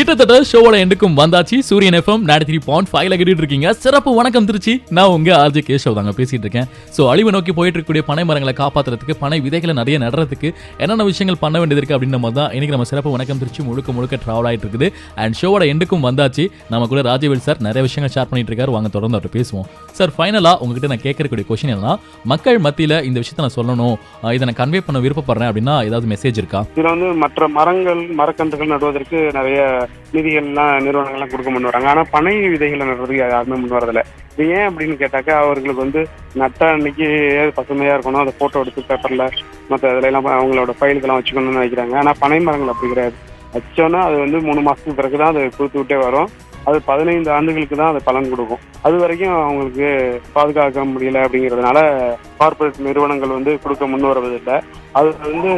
கிட்டத்தட்ட ஷோவோட எண்டுக்கும் வந்தாச்சு. சூரியன் எஃப்எம் நைன்டி த்ரீ பாயிண்ட் ஃபைவ்ல கேட்டுட்டு இருக்கீங்க. சிறப்பு வணக்கம் திருச்சி. நான் உங்க ஆர்ஜே கேஷவ் தாங்க பேசிட்டு இருக்கேன். ஸோ அழிவு நோக்கி போயிட்டு இருக்கக்கூடிய பனை மரங்களை காப்பாற்றுறதுக்கு பனை விதைகளை நிறைய நடுறதுக்கு என்னென்ன விஷயங்கள் பண்ண வேண்டியது இருக்கு அப்படின்ற மாதிரி தான் இன்னைக்கு நம்ம சிறப்பு வணக்கம் திருச்சி முழுக்க முழுக்க டிராவல் ஆயிட்டு இருக்குது. அண்ட் ஷோவோட எண்டுக்கும் வந்தாச்சு. நம்ம கூட ராஜவேல் சார் நிறைய விஷயங்கள் ஷேர் பண்ணிட்டு இருக்காரு. வாங்க தொடர்ந்து அவர்கிட்ட பேசுவோம். சார் ஃபைனலாக உங்ககிட்ட நான் கேட்கறக்கூடிய கொஸ்டின் என்னன்னா மக்கள் மத்தியில் இந்த விஷயத்தை நான் சொல்லணும். இதை நான் கன்வே பண்ண விருப்பப்படுறேன் அப்படின்னா ஏதாவது மெசேஜ் இருக்கா? இதில் வந்து மற்ற மரங்கள் மரக்கன்றுகள் நடுவதற்கு நிறைய நிதிகள்லாம் நிறுவனங்கள்லாம் கொடுக்க முன் வராங்க. ஆனா பனை விதைகளை நடுறதுக்கு யாருமே முன் வரதில்ல. இது ஏன் அப்படின்னு கேட்டாக்கா அவர்களுக்கு வந்து நட்ட அன்னைக்கு பசுமையா இருக்கணும். அதை போட்டோ எடுத்து பேப்பர்ல மற்ற இதுல எல்லாம் அவங்களோட ஃபைலுக்கெல்லாம் வச்சுக்கணும்னு நினைக்கிறாங்க. ஆனா பனை மரங்கள் அப்படி கிடையாது. வச்சோன்னா அது வந்து மூணு மாசத்துக்கு பிறகு தான் அது கொடுத்து விட்டே வரும். அது பதினைந்து ஆண்டுகளுக்கு தான் அது பலன் கொடுக்கும். அது வரைக்கும் அவங்களுக்கு பாதுகாக்க முடியல அப்படிங்கிறதுனால கார்ப்பரேட் நிறுவனங்கள் வந்து கொடுக்க முன் வருவதில்லை அது வந்து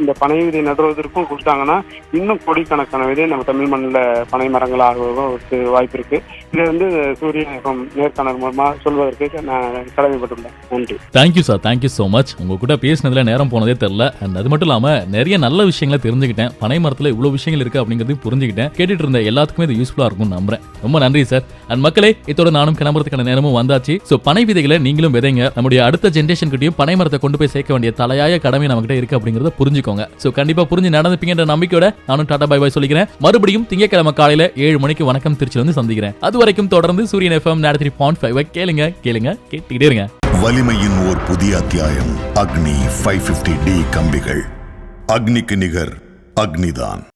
இந்த பனை விதை நடுவதற்கும் கொடுத்தாங்கன்னா இன்னும் கோடிக்கணக்கான விதை நம்ம தமிழ் மண்ணில் பனை மரங்கள் ஆகுவதற்கு வாய்ப்பு இருக்கு. இதை வந்து சூரிய நேர்காணல் மூலமா சொல்வதற்கு நான் கடமைப்பட்டுள்ளேன். நன்றி. Thank you sir thank you so much உங்க கூட பேசினதுல நேரம் போனதே தெரியல. அண்ட் அது மட்டும் இல்லாம நிறைய நல்ல விஷயங்களை தெரிஞ்சுக்கிட்டேன். பனை மரத்துல இவ்வளவு விஷயங்கள் இருக்கு அப்படிங்கிறது புரிஞ்சுக்கிட்டேன். கேட்டுட்டு இருந்த எல்லாத்துக்குமே இது யூஸ்ஃபுல்லா இருக்கும்னு நம்புறேன். ரொம்ப நன்றி சார் அண்ட் மக்களே இதோட நானும் கிளம்புறதுக்கான நேரமும் வந்தாச்சு. ஸோ பனை விதைகளை நீங்களும் விதைங்க. நம்முடைய அடுத்த ஜென்ரேஷன் கிட்டயும் பனை மரத்தை கொண்டு போய் சேர்க்க வேண்டிய தலையாய கடமை நம்ம கிட்ட இருக்கு அப்படிங்கறத புரிஞ்சுக்கோங்க. ஸோ கண்டிப்பா புரிஞ்சு நடந்துப்பீங்கன்ற நம்பிக்கையோட நானும் டாடா பை பாய் சொல்லிக்கிறேன். மறுபடியும் திங்கக்கிழமை காலையில ஏழு மணிக்கு வணக்கம் திருச்சி வந்து சந்திக்கிறேன். அது வரைக்கும் தொடர்ந்து சூரியன் எஃப்எம் நடத்தி பாயிண்ட் ஃபைவ் கேளுங்க கேளுங்க கேட்டுக்கிட்டே இருங்க. வலிமையின் ஓர் புதிய அத்தியாயம் அக்னி ஃபைவ் டி கம்பிகள். அக்னிக்கு நிகர் அக்னிதான்.